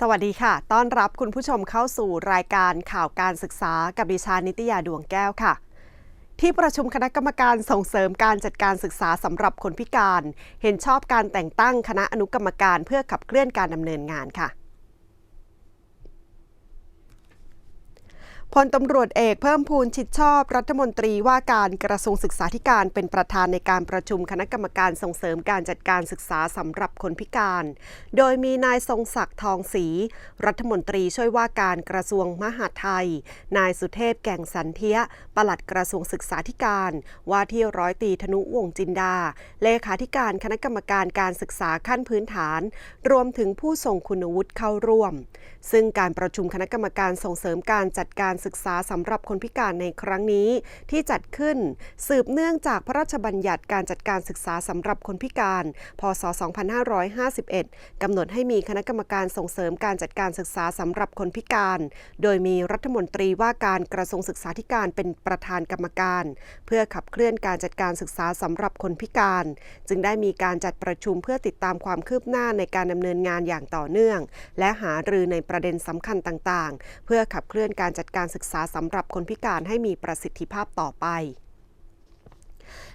สวัสดีค่ะ ต้อนรับคุณผู้ชมเข้าสู่รายการข่าวการศึกษากับดิฉันนิตยาดวงแก้วค่ะ ที่ประชุมคณะกรรมการส่งเสริมการจัดการศึกษาสำหรับคนพิการ เห็นชอบการแต่งตั้งคณะอนุกรรมการเพื่อขับเคลื่อนการดำเนินงานค่ะ พลตำรวจเอกเพิ่มพูนชิดชอบรัฐมนตรีว่าการกระทรวงศึกษาธิการเป็นประธานในการประชุมคณะกรรมการส่งเสริมการจัดการศึกษาสำหรับคนพิการ โดยมีนายทรงศักดิ์ทองศรีรัฐมนตรีช่วยว่าการกระทรวงมหาดไทย นายสุเทพแก่งสันเทียปลัดกระทรวงศึกษาธิการ ว่าที่ร้อยตีธนุวงจินดา เลขาธิการคณะกรรมการการศึกษาขั้นพื้นฐาน รวมถึงผู้ทรงคุณวุฒิเข้าร่วม ซึ่งการประชุมคณะกรรมการส่งเสริมการจัดการศึกษาสำหรับคนพิการในครั้งนี้ ที่จัดขึ้นสืบเนื่องจากพระราชบัญญัติการจัดการศึกษาสำหรับคนพิการ พศ 2551 กำหนดให้มีคณะกรรมการส่งเสริมการจัดการศึกษาสำหรับคนพิการ โดยมีรัฐมนตรีว่าการกระทรวงศึกษาธิการเป็นประธานกรรมการ เพื่อขับเคลื่อนการจัดการศึกษาสำหรับคนพิการ จึงได้มีการจัดประชุมเพื่อติดตามความคืบหน้าในการดำเนินงานอย่างต่อเนื่อง และหารือในประเด็นสำคัญต่างๆ เพื่อขับเคลื่อนการจัดการศึกษาสำหรับคนพิการให้มีประสิทธิภาพต่อไป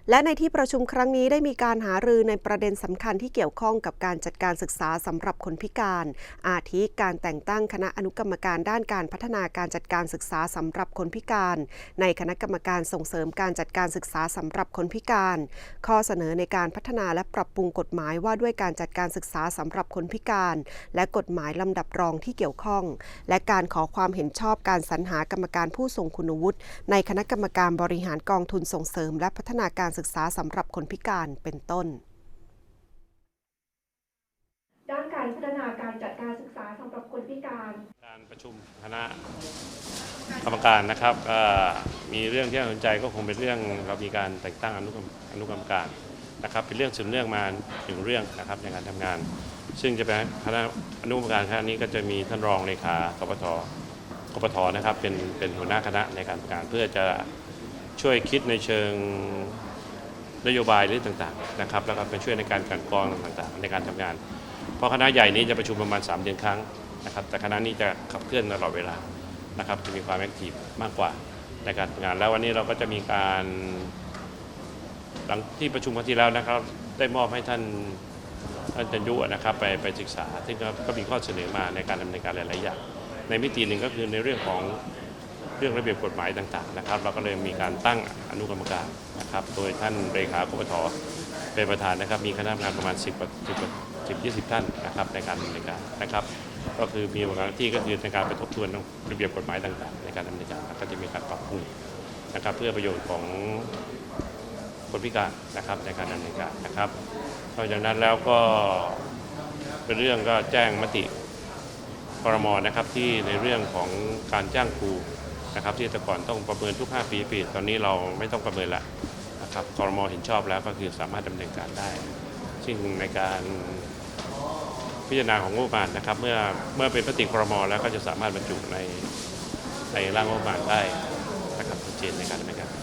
และในที่ประชุมครั้งนี้ได้มีการหารือในประเด็นสำคัญที่เกี่ยวข้องกับการจัดการศึกษาสำหรับคนพิการ อาทิการแต่งตั้งคณะอนุกรรมการด้านการพัฒนาการจัดการศึกษาสำหรับคนพิการ ในคณะกรรมการส่งเสริมการจัดการศึกษาสำหรับคนพิการ ข้อเสนอในการพัฒนาและปรับปรุงกฎหมายว่าด้วยการจัดการศึกษาสำหรับคนพิการ และกฎหมายลำดับรองที่เกี่ยวข้อง และการขอความเห็นชอบการสรรหากรรมการผู้ทรงคุณวุฒิในคณะกรรมการบริหารกองทุนส่งเสริม และพัฒนาการศึกษาสำหรับคนพิการเป็นต้น ด้านการพัฒนาการจัดการศึกษาสำหรับคนพิการ การประชุมคณะกรรมการนะครับก็มีเรื่องที่น่าสนใจก็คงเป็นเรื่องเรามีการแต่งตั้งอนุกรรมอนุกรรมการนะครับ เป็นเรื่องสืบเนื่องมาถึงเรื่องนะครับในการทำงาน ซึ่งจะเป็นคณะอนุกรรมการคณะนี้ก็จะมีท่านรองเลขากปทกปทนะครับเป็นเป็นหัวหน้าคณะในการทำงานเพื่อจะช่วยคิดในเชิง นโยบายหรือต่างๆนะครับแล้วก็เป็นช่วยในการกันกรองต่างๆ ในการทำงาน เพราะคณะใหญ่นี้จะประชุมประมาณ 3 เดือนครั้งนะครับแต่คณะนี้จะขับเคลื่อนตลอดเวลานะครับจะมีความแอคทีฟมากกว่าในการทำงานแล้ววันนี้เราก็จะมีการหลังที่ประชุมครั้งที่แล้วนะครับได้มอบให้ท่านท่านจันยุนะครับไปไปศึกษาซึ่งก็ก็มีข้อเสนอมาในการดำเนินการหลาย ๆ อย่างในมิติหนึ่งก็คือในเรื่องของ เรื่องระเบียบกฎหมายต่างๆนะครับ เราก็เลยมีการตั้งอนุกรรมการนะครับ โดยท่านเลขากปทเป็นประธานนะครับ มีคณะทำงานประมาณ 10กว่า10กว่า10 20 ท่านนะครับในการดำเนินการนะครับ ก็คือมีหน้าที่ก็คือในการไปทบทวนระเบียบกฎหมายต่างๆ ในการดำเนินการก็จะมีการปรับปรุงนะครับ เพื่อประโยชน์ของคนพิการนะครับในการดำเนินการนะครับนอกจากนั้นแล้วก็เป็นเรื่องก็แจ้งมติครมนะครับที่ในเรื่องของการจ้างครู นะครับที่แต่ก่อนต้องประเมินทุก 5 ปีปีตอนนี้เราไม่ต้องประเมินละนะครับคอรมอเห็นชอบแล้วก็คือสามารถดำเนินการได้ ซึ่งในการพิจารณาของงบประมาณนะครับ เมื่อเมื่อเป็นปฏิคอรมอแล้วก็จะสามารถบรรจุในในร่างงบประมาณได้นะครับชัดเจนในการดำเนินการ